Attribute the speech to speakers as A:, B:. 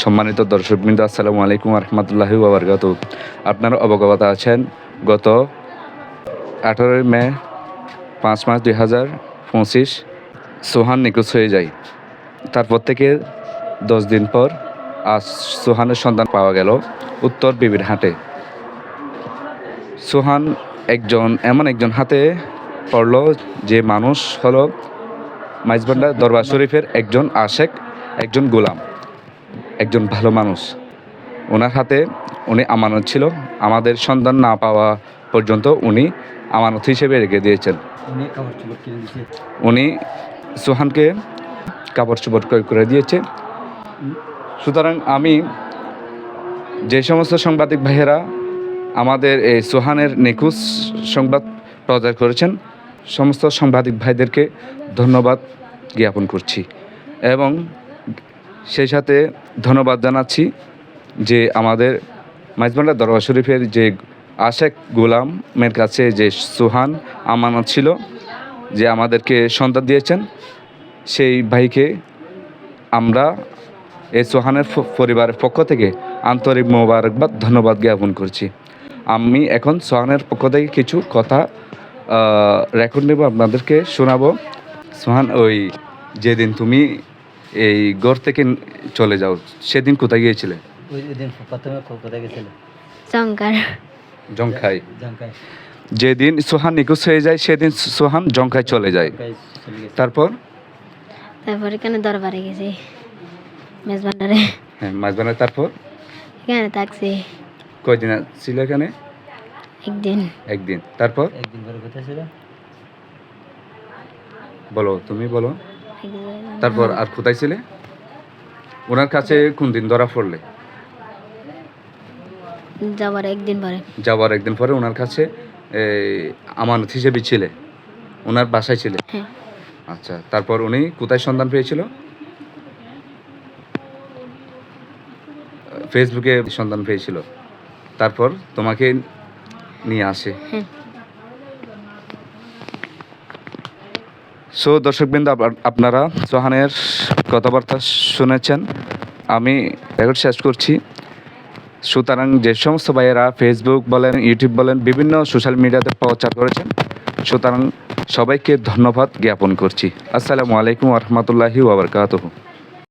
A: সম্মানিত দর্শকবৃন্দ, আসসালামু আলাইকুম রহমতুল্লাহি ওবরকাত। আপনারা অবগত আছেন, গত আঠারোই মে পাঁচ মাস দুই হাজার পঁচিশ সোহান নিখোঁজ হয়ে যায়। তারপর থেকে দশ দিন পর আজ সোহানের সন্ধান পাওয়া গেল উত্তর বিবির হাটে। সোহান একজন, এমন একজন হাতে পড়ল যে মানুষ হলো মাইজবান্ডা দরবার শরীফের একজন আশেক, একজন গোলাম। একজন ভালো মানুষ। ওনার হাতে উনি আমানত ছিল। আমাদের সন্ধান না পাওয়া পর্যন্ত উনি আমানত হিসেবে রেখে দিয়েছেন।
B: উনি
A: সোহানকে কাপড় চোপড় ক্রয় করে দিয়েছে। সুতরাং আমি যে সমস্ত সাংবাদিক ভাইয়েরা আমাদের এই সোহানের নিখোঁজ সংবাদ প্রচার করেছেন সমস্ত সাংবাদিক ভাইদেরকে ধন্যবাদ জ্ঞাপন করছি। এবং সেই সাথে ধন্যবাদ জানাচ্ছি যে আমাদের মাইজবান্ডা দরবার শরীফের যে আশেক গোলামের কাছে যে সোহান আমানত ছিল যে আমাদেরকে সন্তান দিয়েছেন, সেই ভাইকে আমরা এই সোহানের পরিবারের পক্ষ থেকে আন্তরিক মোবারকবাদ, ধন্যবাদ জ্ঞাপন করছি। আমি এখন সোহানের পক্ষ থেকে কিছু কথা রেকর্ড নেব, আপনাদেরকে শোনাবো। সোহান, ওই যেদিন তুমি এই ঘর থেকে চলে যাও। সেদিন কোথায় গিয়েছিলে?
B: ওই দিন প্রথমে কোথায় গেছিল
C: শঙ্কর
A: জংখাই।
B: জাঙ্কায়
A: যেদিন সোহান নিখোঁজ হয়ে যায় সেদিন সোহান চলে যায়।
B: জাঙ্কায় চলে গেছে
A: তারপর?
C: তারপরে এখানে দরবারে গেছি? মেজবান্ডারে।
A: হ্যাঁ মাঝবানের তারপর?
C: এখানে থাকছি।
A: কয়দিন ছিল এখানে?
C: একদিন।
A: একদিন। তারপর?
B: একদিন পরে কোথায় ছিল?
A: বলো তুমি বলো। তারপর আর কোথায় ছিলে? ওনার কাছে কোন দিন ধরা পড়লে?
C: যাবার একদিন পরে।
A: যাওয়ার একদিন পরে ওনার কাছে আমানত হিসেবে ছিলে। ওনার বাসায় ছিলে?
C: হ্যাঁ।
A: আচ্ছা তারপর উনি কোথায় সন্ধান পেয়েছিল? ফেসবুকে সন্ধান পেয়েছিল। তারপর তোমাকে নিয়ে আসে। সো দর্শকবৃন্দ, আপ- আপনারা সোহানের কথাবার্তা শুনেছেন। আমি রেকর্ড শেষ করছি। সুতরাং যে সমস্ত ভাইয়েরা ফেসবুক বলেন ইউটিউব বলেন, বিভিন্ন সোশ্যাল মিডিয়াতে প্রচার করেছেন, সুতরাং সবাইকে ধন্যবাদ জ্ঞাপন করছি। আসসালামু আলাইকুম রহমতুল্লাহি ওবরকাতহ